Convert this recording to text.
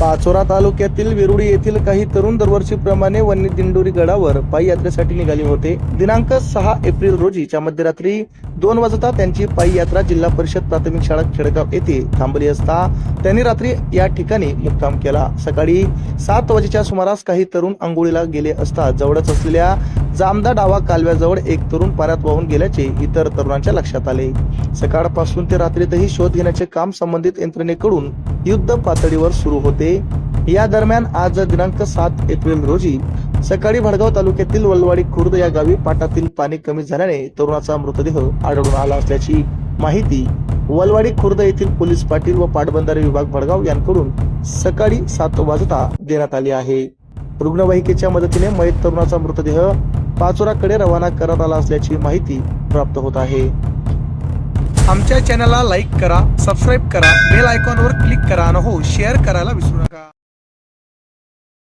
पाचोरा तालुक्यातील विरुडी येथील काही तरुण दरवर्षीप्रमाणे वन्य दिंडोरी गडावर पायी यात्रेसाठी निघाले होते. दिनांक सहा एप्रिल रोजीच्या मध्यरात्री दोन वाजता त्यांची पायी यात्रा जिल्हा परिषद प्राथमिक शाळा खेडगाव येथे थांबली असता त्यांनी रात्री या ठिकाणी मुक्काम केला. सकाळी सात वाजेच्या सुमारास काही तरुण आंघोळीला गेले असता जवळच असलेल्या जामदा डावा कालव्याजवळ एक तरुण पाण्यात वाहून गेल्याचे इतर तरुणांच्या लक्षात आले. सकाळपासून ते रात्रीतही शोध घेण्याचे काम संबंधित यंत्रणेकडून युद्ध पातळीवर सुरू होते. या दरम्यान आज दिनांक सात एप्रिल रोजी सकाळी भडगाव तालुक्यातील वलवाडी खुर्द या गावी पाटातील पाणी कमी झाल्याने तरुणाचा मृतदेह आढळून आला असल्याची माहिती वलवाडी खुर्द येथील पोलीस पाटील व पाटबंधारे विभाग भडगाव यांकडून सकाळी सात वाजता देण्यात आली आहे. रुग्णवाहिकेच्या मदतीने मयत तरुणाचा मृतदेह पाचोराकडे रवाना करण्यात आला असल्याची माहिती प्राप्त होत आहे. आमच्या चॅनलला लाईक करा सबस्क्राईब करा बेल आयकॉनवर क्लिक करा आणि हो शेअर करायला विसरू नका.